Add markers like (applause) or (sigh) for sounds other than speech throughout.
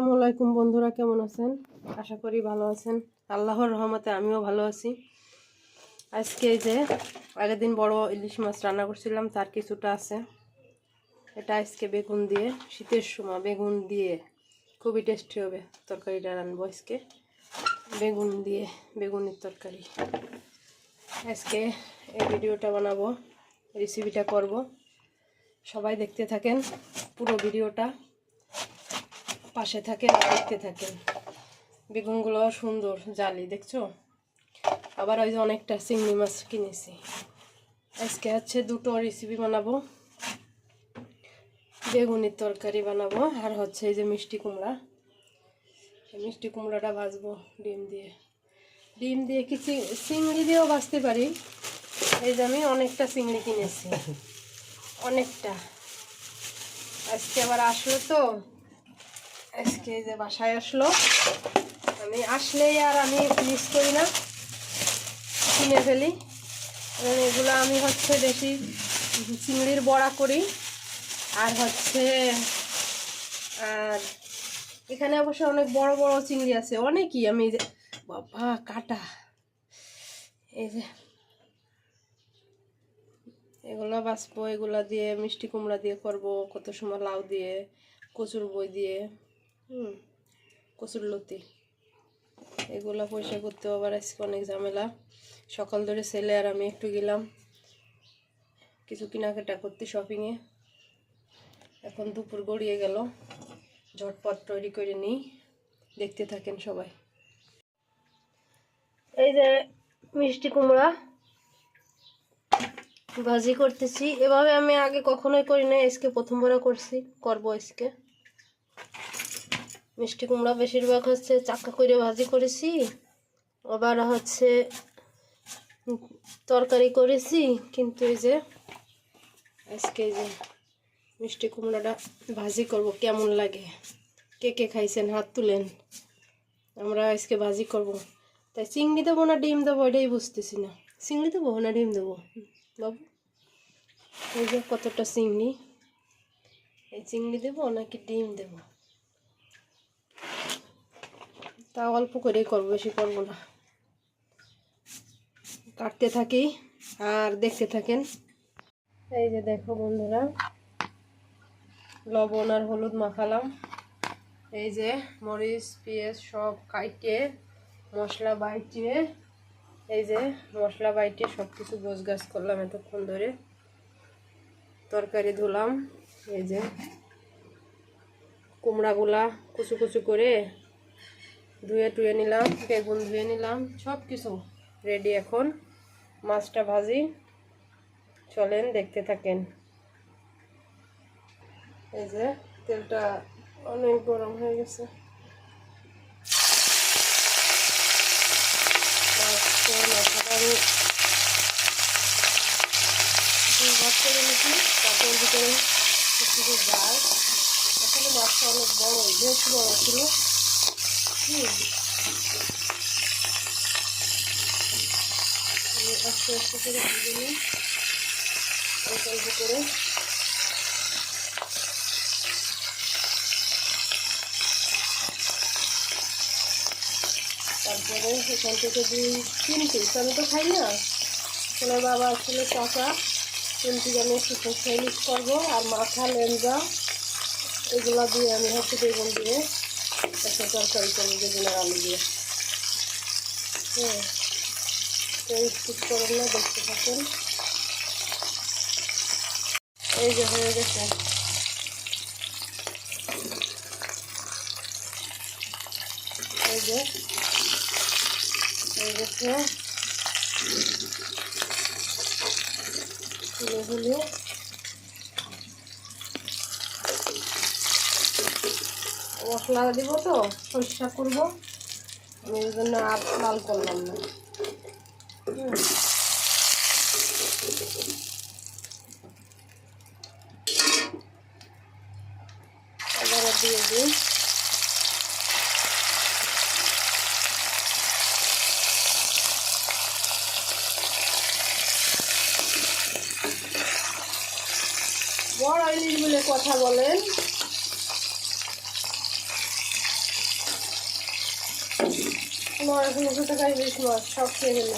আসসালামু আলাইকুম বন্ধুরা, কেমন আছেন? আশা করি ভালো আছেন। আল্লাহর রহমতে আমিও ভালো আছি। আজকে এই যে আগের দিন বড় ইলিশ মাছ রান্না করছিলাম, তার কিছুটা আছে। এটা আজকে বেগুন দিয়ে, শীতের সময় বেগুন দিয়ে খুবই টেস্টি হবে তরকারিটা রানবো আজকে। বেগুন দিয়ে, বেগুনের তরকারি। আজকে এই ভিডিওটা বানাবো রেসিপিটা করব। সবাই দেখতে থাকেন পুরো ভিডিওটা। পাশে থাকেন আর দেখতে থাকেন বেগুনগুলো সুন্দর জালি দেখছ? আবার ওই যে অনেকটা চিংড়ি মাছ কিনেছি। আজকে হচ্ছে দুটো রেসিপি বানাবো। বেগুনের তরকারি বানাবো আর হচ্ছে এই যে মিষ্টি কুমড়া। মিষ্টি কুমড়াটা ভাজবো ডিম দিয়ে। ডিম দিয়ে কি চিংড়ি দিয়েও ভাজতে পারি। এই যে আমি অনেকটা চিংড়ি কিনেছি। (laughs) অনেকটা। আজকে আবার আসলো তো। আজকে যে বাসায় আসলো, আমি আসলেই আর আমি মিস করি না। কিনে ফেলি। এবং এগুলো আমি হচ্ছে বেশি চিংড়ির বড়া করি। আর হচ্ছে আর এখানে অবশ্য অনেক বড় বড় চিংড়ি আছে। অনেকই আমি যে, বাবা, কাটা। এই যে, এগুলো বাঁচবো, এগুলো দিয়ে মিষ্টি কুমড়া দিয়ে করব, কত সময় লাউ দিয়ে, কচুর বই দিয়ে। হুম। কচুর লতি। এগুলো পয়সা করতে আবার আজকে অনেক ঝামেলা। সকাল ধরে ছেলে আর আমি একটু গেলাম। কিছু কেনাকাটা করতে শপিংয়ে এখন দুপুর গড়িয়ে গেল। ঝটপট তৈরি করে নিই। দেখতে থাকেন সবাই। এই যে মিষ্টি কুমড়া। ভাজি করতেছি। এভাবে আমি আগে কখনোই করি না আজকে প্রথমবার করছি। করব আজকে। মিষ্টি কুমড়া বেশিরভাগ হচ্ছে চাকা করে ভাজি করেছি। আবার হচ্ছে তরকারি করেছি, কিন্তু এই যে আজকে যে মিষ্টি কুমড়াটা ভাজি করব, কেমন লাগে? কে কে খাইছেন? হাত তুলেন। আমরা আজকে ভাজি করব। তাই চিংড়ি দেবো না ডিম দেবো এটাই বুঝতেছি না। চিংড়ি দেবো না ডিম দেবো? বাবু, এই যে কতটা চিংড়ি। এই চিংড়ি দেবো নাকি ডিম দেবো? তা অল্প করেই করব, বেশি করব না। কাটতে থাকি আর দেখতে থাকেন। এই যে দেখো বন্ধুরা, লবণ আর হলুদ মাখালাম। এই যে মরিচ, পেঁয়াজ সব কাইটে, মশলা বাইটিয়ে এই যে মশলা বাইটে সব কিছু গোছ গাছ করলাম এতক্ষণ ধরে। তরকারি ধুলাম, এই যে কুমড়াগুলা কুচু কুচু করে ধুয়ে টুয়ে নিলাম, বেগুন ধুয়ে নিলাম সব কিছু রেডি এখন। মাছটা ভাজি। চলেন দেখতে থাকেন। এই যে তেলটা অনেক গরম হয়ে গেছে। মাথাটা আমি তারপর ভিতরে কিছু গাছ মাছটা অনেক বড়, বেশ বড় ছিল। আমি আস্তে আস্তে করে ভেজে নিই অল্প অল্প করে তারপরে এখান থেকে দুই, তিন পিস আমি তো খাই না। ছেলের বাবা ছেলে চাচা। তিন পিস আমি একটু করব। আর মাথা লেঞ্জা এগুলো দিয়ে আমি হচ্ছে বেগুন দিয়ে তো স্কিপ করেন দেখতে থাকেন। এই যে হয়ে গেছে। এই যে হয়ে গেছে। তুলে মশলা দিব তো, সরিষা করব। এই জন্য আর লাল করলাম না। দিয়ে বড় ইলিশ বলে কথা বলেন। বড় ছোটো টাকা ইলিশ মাছ সব খেয়ে গেল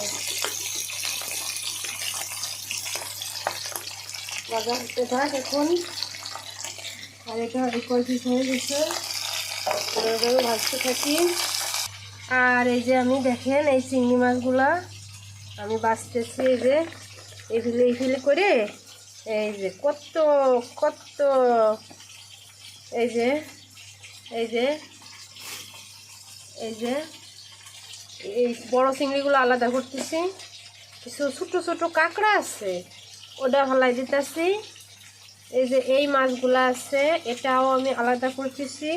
বাজার হতে থাক এখন। আর এটা কয় পিস হয়ে গেছে। ভাজতে থাকি। আর এই যে আমি দেখেন, এই চিংড়ি মাছগুলা আমি বাঁচতেছি, এই যে এই ফিলে এই ফিলে করে, এই যে কত কত, এই যে এই যে এই যে এই বড় চিংড়িগুলো আলাদা করতেছি। কিছু ছোটো ছোটো কাঁকড়া আছে, ওটা হলাই দিতেছি। এই যে এই মাছগুলো আছে, এটাও আমি আলাদা করতেছি।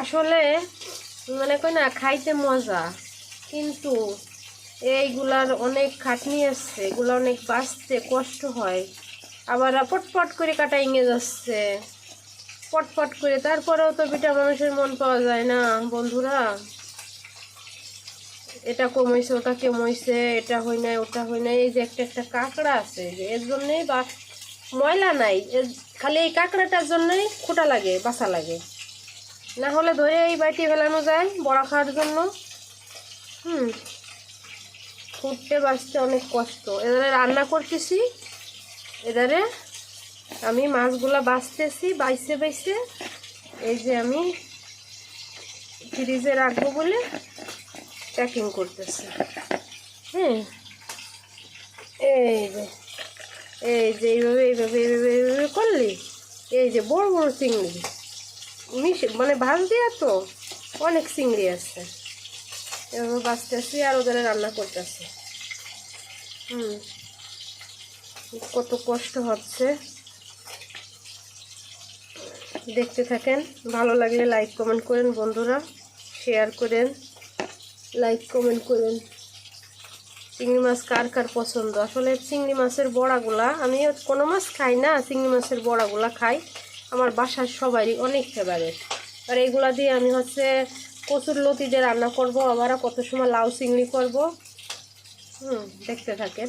আসলে মানে কই না, খাইতে মজা, কিন্তু এইগুলার অনেক খাটনি আছে, এগুলো অনেক বাঁচতে কষ্ট হয়। আবার পটপট করে কাটা ইঙে যাচ্ছে। পটপট করে, তারপরেও তো বিটা মানুষের মন পাওয়া যায় না, বন্ধুরা। এটা কমাইছে, ওটা কমাইছে, এটা হয় নাই, ওটা হয় নাই, এই যে একটা একটা কাঁকড়া আছে যে এর জন্যই বা ময়লা নাই খালি এই কাঁকড়াটার জন্যই খোটা লাগে, বাসা লাগে। না হলে ধরে এই বাটি ফেলানো যায়, বড়া খাওয়ার জন্য। হুম। ফুটতে বাঁচতে অনেক কষ্ট। এবারে রান্না করতেছি এদারে আমি মাছগুলা বাঁচতেছি বাইসে বাইসে এই যে আমি ফ্রিজে রাখব বলে প্যাকিং করতেছে। হ্যাঁ এই যে এই যে এইভাবে এইভাবে এইভাবে এইভাবে করলি? এই যে বড় বড় চিংড়ি। মিশ মানে ভাজ দেওয়া তো, অনেক চিংড়ি আছে। এভাবে বাঁচতেছি আর ওদের রান্না করতেছি। হুম। কত কষ্ট হচ্ছে। দেখতে থাকেন। ভালো লাগলে লাইক কমেন্ট করেন বন্ধুরা। শেয়ার করেন। লাইক কমেন্ট করেন। চিংড়ি মাছ কার কার পছন্দ? আসলে চিংড়ি মাছের বড়াগুলা, আমি কোনো মাছ খাই না, চিংড়ি মাছের বড়াগুলা খাই। আমার বাসার সবারই অনেক ফেভারেট আর এগুলা দিয়ে আমি হচ্ছে কচুর লতি দিয়ে রান্না করব আবার কত সময় লাউ চিংড়ি করব। হুম, দেখতে থাকেন।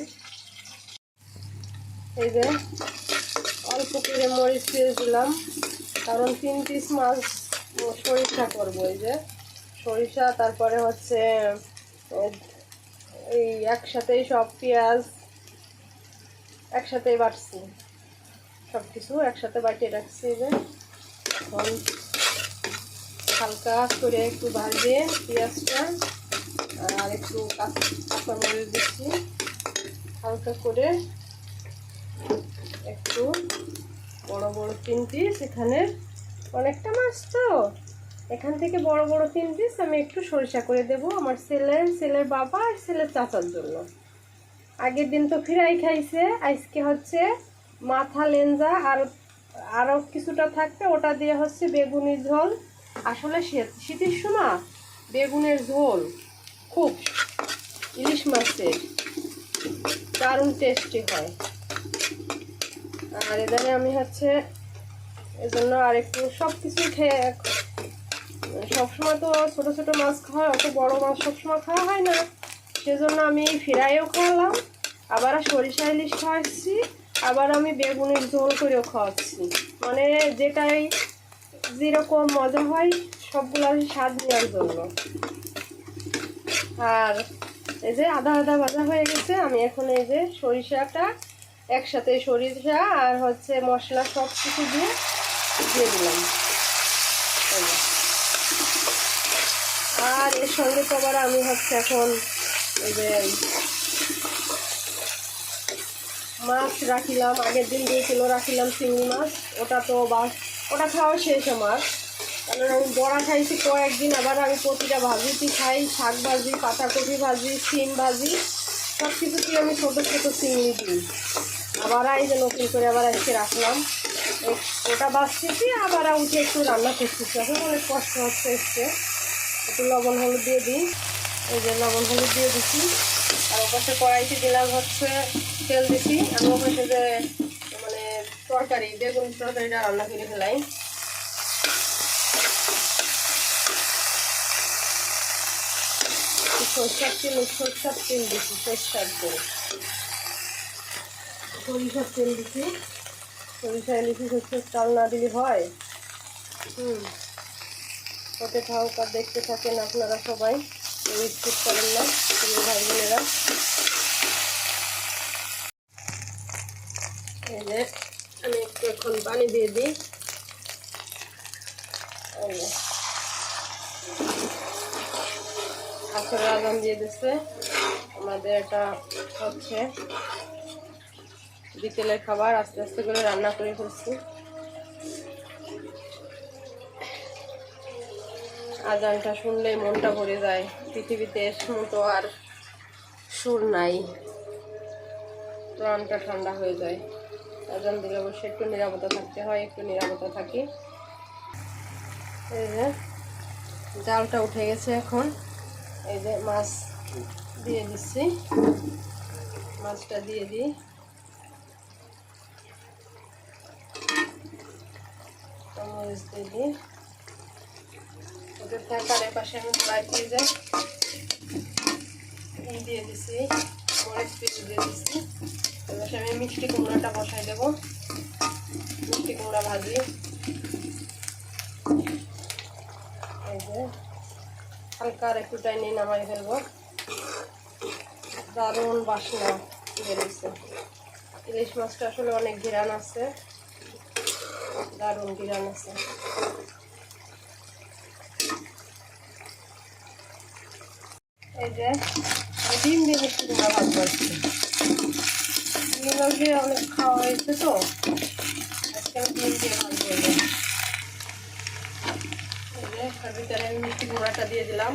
এই যে, অল্প করে মরিচ দিয়ে দিলাম, কারণ তিন পিস মাছ সরিষা করব, এই যে। সরিষা, তারপরে হচ্ছে এই একসাথেই সব পেঁয়াজ, একসাথেই বাটছি। সব কিছু একসাথে বাটিয়ে রাখছি যে। এখন হালকা করে একটু ভাজে পেঁয়াজটা, আর একটু কাঁচা কাঁচামরিচ দিচ্ছি। হালকা করে একটু বড় বড় তিন পিস এখানে। অনেকটা মাছ তো। এখান থেকে বড় বড় তিন পিস আমি একটু সরিষা করে দেব আমার ছেলের ছেলের বাবা আর ছেলের চাচার জন্য। আগের দিন তো ফিরাই খাইছে, আজকে হচ্ছে মাথা লেঞ্জা আর আরও কিছুটা থাকবে, ওটা দিয়ে হচ্ছে বেগুনি ঝোল। আসলে শীত শীতের সময় বেগুনের ঝোল খুব ইলিশ মাছের দারুণ টেস্টি হয়। আর এখানে আমি হচ্ছে এজন্য আর একটু সব কিছু খেয়ে সবসময় তো ছোট ছোট মাছ খাওয়া অত বড় মাছ সবসময় খাওয়া হয় না। সেজন্য আমি ফ্রাইও খাওয়ালাম আবার সরিষা ইলিশ খাওয়াচ্ছি, আবার আমি বেগুনের ঝোল করেও খাওয়াচ্ছি। মানে যেটাই যেরকম মজা হয় সবগুলোর স্বাদ নেওয়ার জন্য। আর এই যে আধা আধা ভাজা হয়ে গেছে, আমি এখন এই যে সরিষাটা একসাথে সরিষা আর হচ্ছে মশলা সব কিছু দিয়ে দিয়ে দিলাম এই যে। আর এর সঙ্গে তো আবার আমি হচ্ছে এখন যে মাছ রাখিলাম, আগের দিন দুই কিলো রাখিলাম চিংড়ি মাছ, ওটা তো বাস, ওটা খাওয়া শেষ আমার। কারণ আমি বড়া খাইছি কয়েকদিন, আবার আমি প্রতিটা ভাজিটি খাই, শাক ভাজি, পাতাকপি ভাজি, সিম ভাজি সব কিছু কিছুতেই আমি ছোটো ছোটো চিংড়ি দিই। আবার এই যে নতুন করে আবার আজকে রাখলাম। ওটা বাঁচতেছি আবার উঠে একটু রান্না করতেছি। এখন অনেক কষ্ট হচ্ছে একটু একটু লবণ হলুদ দিয়ে দিই। এই যে লবণ হলুদ দিয়ে দিচ্ছি আর ওপাশে কড়াইতে দিলাম হচ্ছে তেল দিছি। আর ওপাশে যে মানে তরকারি, বেগুন তরকারিটা রান্না করে ফেলাই। সরষার তেল সরষার তেল দিচ্ছি সরষার তেল। সরিষার তেল দিচ্ছি সরিষা ইলিশে সরষের চাল না দিলে হয়। হুম। ওতে থাকুক আর দেখতে থাকেন আপনারা সবাই। স্কিপ করেন না ভাই বোনেরা। আমি একটু এখন পানি দিয়ে দিই। আসলে আজান দিয়ে দিচ্ছে আমাদের এটা হচ্ছে বিকেলের খাবার, আস্তে আস্তে করে রান্না করে ফেলছি। আজানটা শুনলেই মনটা ভরে যায়। পৃথিবীতে মতো আর সুর নাই। প্রাণটা ঠান্ডা হয়ে যায়। আজান দিলে অবশ্যই একটু নিরাপত্তা থাকতে হয়, একটু নিরাপত্তা থাকি। এই যে, জালটা উঠে গেছে এখন। এই যে মাছ দিয়ে দিচ্ছি। মাছটা দিয়ে দিই। মরিচ দিয়ে দিই। ওদের তরকারের পাশে আমি ফ্রিজে দিয়ে দিছি মরিচ পিস দিয়ে দিচ্ছি এবার আমি মিষ্টি কুমড়োটা বসাই দেবো মিষ্টি কুমড়া ভাজি এই যে হালকা আর একটু টাইনে নামাই ফেলব দারুণ বাসনা বেরিয়েছে ইলিশ মাছটা আসলে অনেক ঘিরান আছে দারুণ ঘিরান আছে এই যে, ডিম দিয়ে মিষ্টি কুমড়া ভাত করছি। ডিম অনেক খাওয়া হয়েছে তো, আজকে আমি ডিম দিয়ে ভাত করব। তার আমি মিষ্টি দিয়ে দিলাম।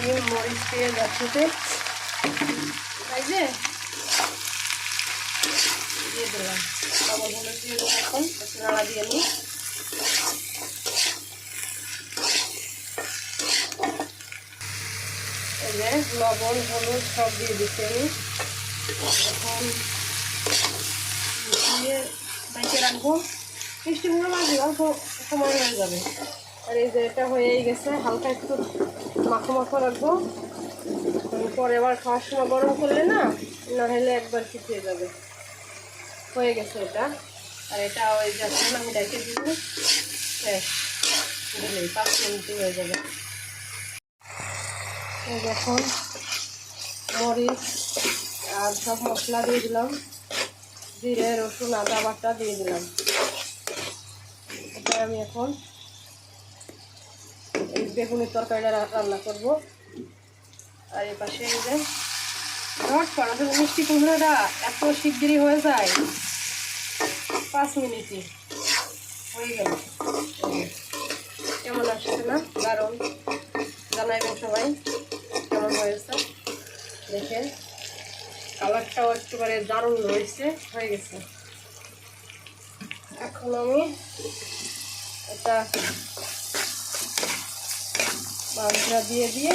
ডিম মরিচ দিয়ে যাচ্ছে তাই যে, দিয়ে দিলাম। এখন নাড়া দিয়ে নিই। যে লবণ, হলুদ সব দিয়ে দিচ্ছি আমি। এখন দিয়ে বাইকে রাখব। মিষ্টি গুঁড়ো মাঝে অল্প সময় হয়ে যাবে। আর এই যে এটা হয়েই গেছে, হালকা একটু মাখো মাখো রাখব। পরে আবার খাওয়ার সময় গরম করলে না না হলে একবার শুকিয়ে যাবে। হয়ে গেছে এটা। আর এটা ওই যখন আমি ডেকে দিব দিলেই পাঁচ মিনিটই হয়ে যাবে। দেখুন, মরিচ আর সব মশলা দিয়ে দিলাম। জিরে, রসুন, আদা বাটা দিয়ে দিলাম। এটা আমি এখন এই বেগুনের তরকারিটা রান্না করব। আর এই পাশে এই যে আমাদের মিষ্টি কুমড়োটা এত শিগগিরই হয়ে যায়। পাঁচ মিনিটই হয়ে গেল। কেমন আসছে না? দারুণ। জানাইবেন সবাই। হয়েছে। দেখে কালারটাও একেবারে দারুণ হয়েছে, হয়ে গেছে। এখন আমি এটা মাছটা দিয়ে দিয়ে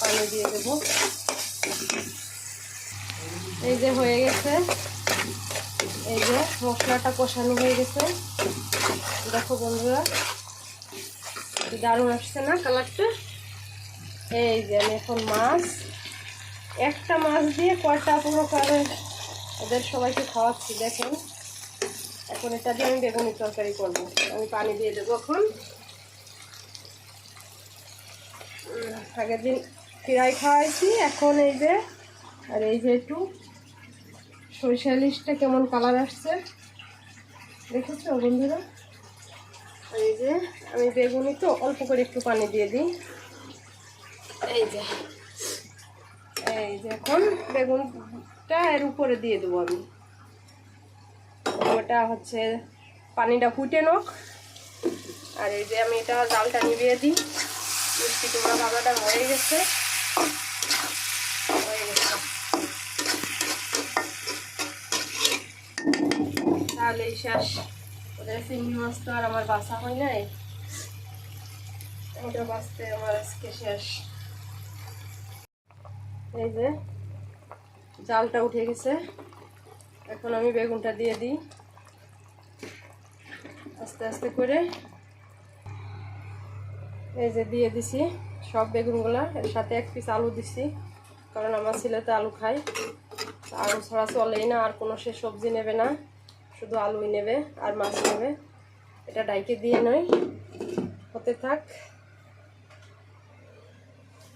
পানি দিয়ে দেবো। এই যে হয়ে গেছে। এই যে মশলাটা কষানো হয়ে গেছে। দেখো বন্ধুরা দারুণ আসছে না কালারটা? এই যে আমি এখন মাছ। একটা মাছ দিয়ে কয়টা পুরো করে ওদের সবাইকে খাওয়াচ্ছি, দেখেন। এখন এটা দিয়ে আমি বেগুনি তরকারি করব। আমি পানি দিয়ে দেবো এখন। আগের দিন ফ্রাই খাওয়াইছি, এখন এই যে, আর এই যে একটু সরিষা কেমন কালার আসছে। দেখেছ বন্ধুরা? এই যে, আমি বেগুনি তো অল্প করে একটু পানি দিয়ে দিই। এই যে। এই যে এখন বেগুনটা এর উপরে দিয়ে দেবো আমি। ওটা হচ্ছে পানিটা ফুটে নোক। আর এই যে আমি এটা জালটা নিভিয়ে দিই। মিষ্টি কুমড়া বাবাটা হয়ে গেছে। হয়ে তাহলে শেষ ওদের চিংড়ি মাছ তো আর আমার বাসা হয় নাই। ওটা বাঁচতে আমার আজকে শেষ। এই যে, জালটা উঠে গেছে। এখন আমি বেগুনটা দিয়ে দিই। আস্তে আস্তে করে। এই যে দিয়ে দিছি সব বেগুনগুলা। এর সাথে এক পিস আলু দিছি, কারণ আমার ছেলেতে আলু খায়। আলু ছাড়া চলেই না, আর কোনো সে সবজি নেবে না। শুধু আলুই নেবে আর মাছ নেবে। এটা ডাইকে দিয়ে নয় হতে থাক।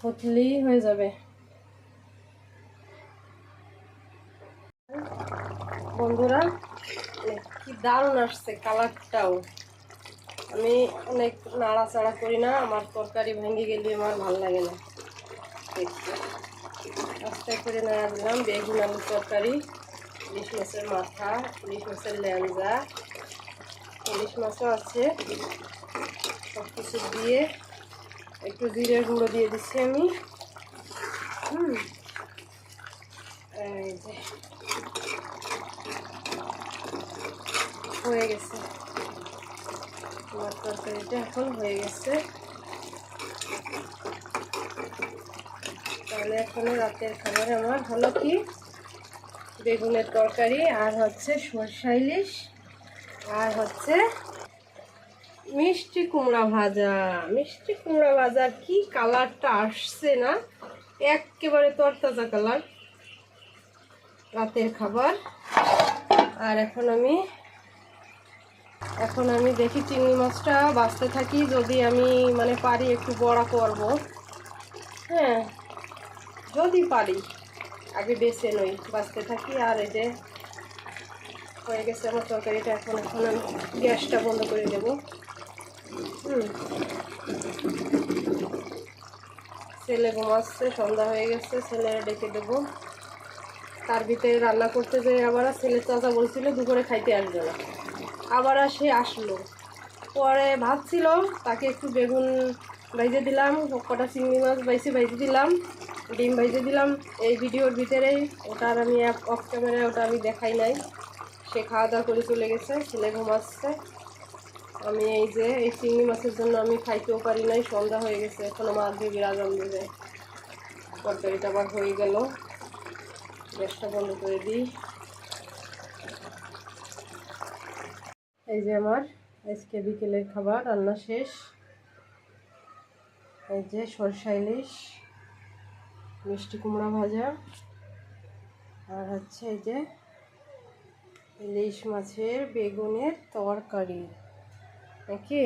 হতলেই হয়ে যাবে। বন্ধুরা কি দারুণ আসছে কালারটাও। আমি অনেক নাড়াচাড়া করি না, আমার তরকারি ভেঙে গেলে আমার ভালো লাগে না। আস্তে করে নাড়া দিলাম, বেগুন আলুর তরকারি, ইলিশ মাছের মাথা, ইলিশ মাছের ল্যাঞ্জা ইলিশ মাছও আছে। সব কিছু দিয়ে একটু জিরে গুঁড়ো দিয়ে দিচ্ছি আমি। হুম। এই যে হয়ে গেছে। তরকারিটা এখন হয়ে গেছে। তাহলে এখন রাতের খাবার আমার হলো কি? বেগুনের তরকারি আর হচ্ছে সরষা ইলিশ আর হচ্ছে মিষ্টি কুমড়া ভাজা। মিষ্টি কুমড়া ভাজা কি কালারটা আসছে না? একেবারে তরতাজা কালার। রাতের খাবার। আর এখন আমি এখন আমি দেখি চিংড়ি মাছটা বাঁচতে থাকি, যদি আমি মানে পারি একটু বড়া করব। হ্যাঁ যদি পারি। আগে বেছে নই, বাঁচতে থাকি। আর এই যে হয়ে গেছে আমার তরকারিটা, এখন এখন আমি গ্যাসটা বন্ধ করে দেব। হুম। ছেলে ঘুমাচ্ছে সন্ধ্যা হয়ে গেছে, ছেলেরা ডেকে দেবো। তার ভিতরে রান্না করতে যে আবার ছেলের চাচা বলছিল, দুপুরে খাইতে আসবে না। আবার সে আসলো। পরে ভাবছিল তাকে একটু বেগুন ভাইজে দিলাম, কটা চিংড়ি মাছ বাইসে ভাইজে দিলাম, ডিম ভাইজে দিলাম। এই ভিডিওর ভিতরেই ওটা আর আমি অফ ক্যামেরায় ওটা আমি দেখাই নাই। সে খাওয়া দাওয়া করে চলে গেছে, ছেলে ঘুমাচ্ছে। আমি এই যে, এই চিংড়ি মাছের জন্য আমি খাইতেও পারি নাই, সন্ধ্যা হয়ে গেছে এখনও মাছ দিয়ে বিরাজাম দেবে। তরকারিটা আবার হয়ে গেল। গ্যাসটা বন্ধ করে দিই। এই যে আমার, আজকে বিকেলের খাবার, রান্না শেষ। এই যে সরষা ইলিশ, মিষ্টি কুমড়া ভাজা, আর হচ্ছে এই যে ইলিশ মাছের বেগুনের তরকারি। নাকি?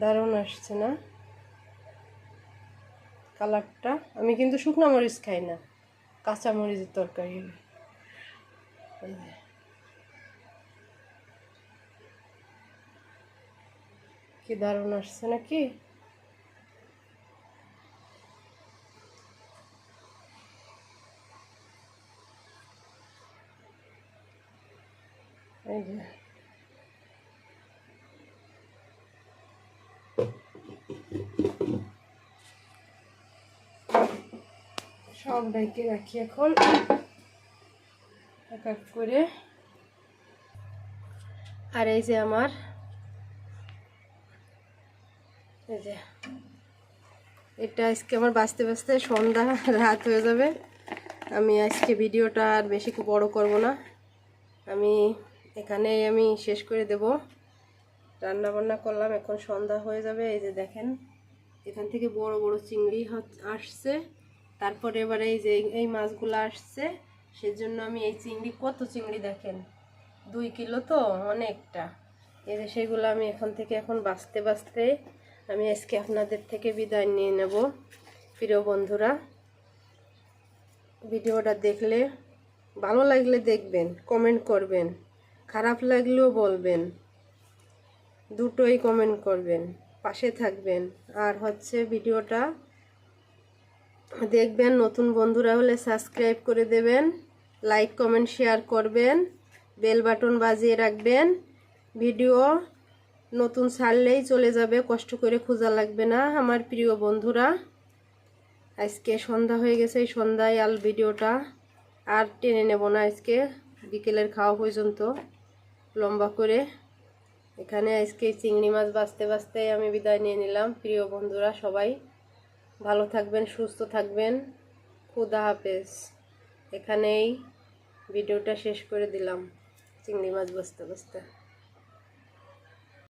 দারুণ আসছে না? কালারটা, আমি কিন্তু শুকনো মরিচ খাই না, কাঁচা মরিচের তরকারি এই যে। কি দারুণ আসছে নাকি? সব ডাইকে রাখি এখন। এক এক করে। আর এই যে আমার এই যে এটা আজকে আমার বাঁচতে বাঁচতে সন্ধ্যা, রাত হয়ে যাবে। আমি আজকে ভিডিওটা আর বেশি বড় করব না। আমি এখানে আমি শেষ করে দেব। রান্না বান্না করলাম, এখন সন্ধ্যা হয়ে যাবে, এই যে দেখেন। এখান থেকে বড় বড় চিংড়ি আসছে। তারপরে এবারে এই যে এই মাছগুলো আসছে। সেজন্য আমি এই চিংড়ি, কত চিংড়ি দেখেন? দুই কিলো তো অনেকটা। এই যে সেগুলো আমি এখান থেকে এখন বাঁচতে বাঁচতে আমি আজকে আপনাদের থেকে বিদায় নিয়ে নেব। প্রিয় বন্ধুরা, ভিডিওটা দেখলে ভালো লাগলে দেখবেন কমেন্ট করবেন, খারাপ লাগলেও বলবেন, দুটোই কমেন্ট করবেন, পাশে থাকবেন। আর হচ্ছে ভিডিওটা দেখবেন, নতুন বন্ধুরা হলে সাবস্ক্রাইব করে দেবেন লাইক কমেন্ট শেয়ার করবেন বেল বাটন বাজিয়ে রাখবেন, ভিডিও নতুন ছাড়লেই চলে যাবে, কষ্ট করে খোঁজা লাগবে না আমার প্রিয় বন্ধুরা। আজকে সন্ধ্যা হয়ে গেছে, এই সন্ধ্যায় আল ভিডিওটা আর টেনে নেব না আজকে, বিকেলের খাওয়া পর্যন্ত লম্বা করে। এখানে আজকে চিংড়ি মাছ বাঁচতে বাঁচতে আমি বিদায় নিয়ে নিলাম। প্রিয় বন্ধুরা, সবাই ভালো থাকবেন, সুস্থ থাকবেন। খুদা হাফেজ। এখানেই ভিডিওটা শেষ করে দিলাম, চিংড়ি মাছ বসতে বসতে